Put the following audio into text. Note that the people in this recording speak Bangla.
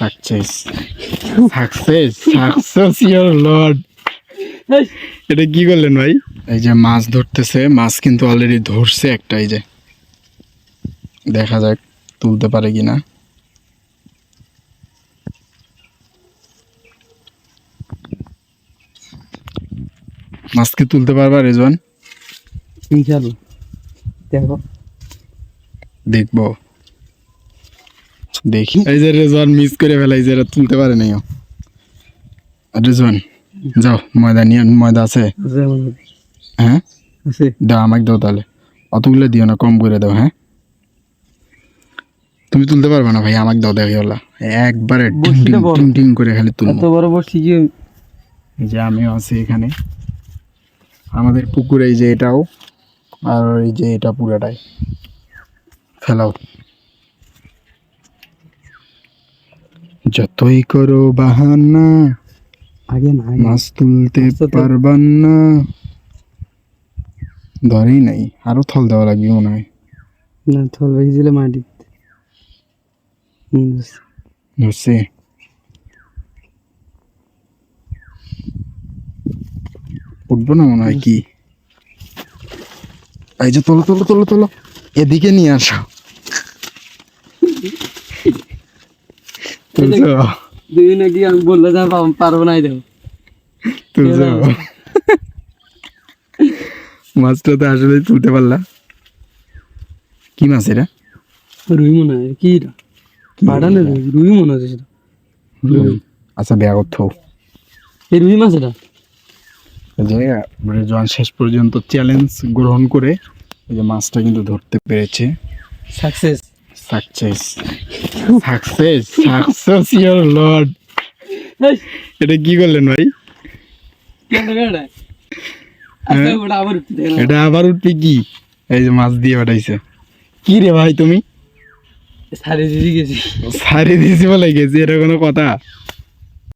Success success success your lord এটা কি করলেন ভাই? এই যে মাছ ধরতেছে মাছ কিন্তু অলরেডি ধরছে একটা এই যে। দেখা যাক তুলতে পারে কিনা। মাছ কি তুলতে পারবা রেজওয়ান? ইনশাআল্লাহ। দেখো দেখব। দেখি। এই যে রেজওয়ান মিস করে ফেলাই যে তুলতে পারে নাই রেজওয়ান যাও ময়দা নিয়ে ময়দা আছে? হ্যাঁ? দাও আমাকে দাও তাহলে। অতগুলো দিও না কম করে দাও হ্যাঁ? তুমি তুলতে পারবে না ভাই আমাকে দাও দেখি ওলা। একবারে টিং টিং বড়। করে খালি এত তুলবো বড় কি? যে আমিও আছি এখানে। আমাদের পুকুরে এই যে এটাও। আর এই যে এটা পুরাটাই। ফেলাও। যতই করো বাহানা আগে না মাছ তুলতে পারবান না। ধরেই নাই আরও থল দেওয়া লাগবে মনে হয়। না থল বেশি দিলে মাটি। ধরছে। উঠবো না মনে হয় কি? এই যে তোলো তোলো তোলো তোলো। এদিকে নিয়ে আসো। দুই নাকি আমি বললে যা পারব না এই মাছটা তো আসলে তুলতে পারলা কি মাছ এটা রুই মনে হয় কি এটা রুই মনে হচ্ছে সেটা রুই। আচ্ছা বেয়া করতো এই রুই মাছ এটা যে শেষ পর্যন্ত চ্যালেঞ্জ গ্রহণ করে এই যে মাছটা কিন্তু ধরতে পেরেছে success success success success your lord এটা কি করলেন ভাই? আচ্ছা আবার উঠতে এটা আবার উঠবে কি? এই যে মাছ দিয়ে পাঠাইছে। কি রে ভাই তুমি? সারে দিদি গেছি। সারে দিয়েছি বলে গেছি এটা কোনো কথা?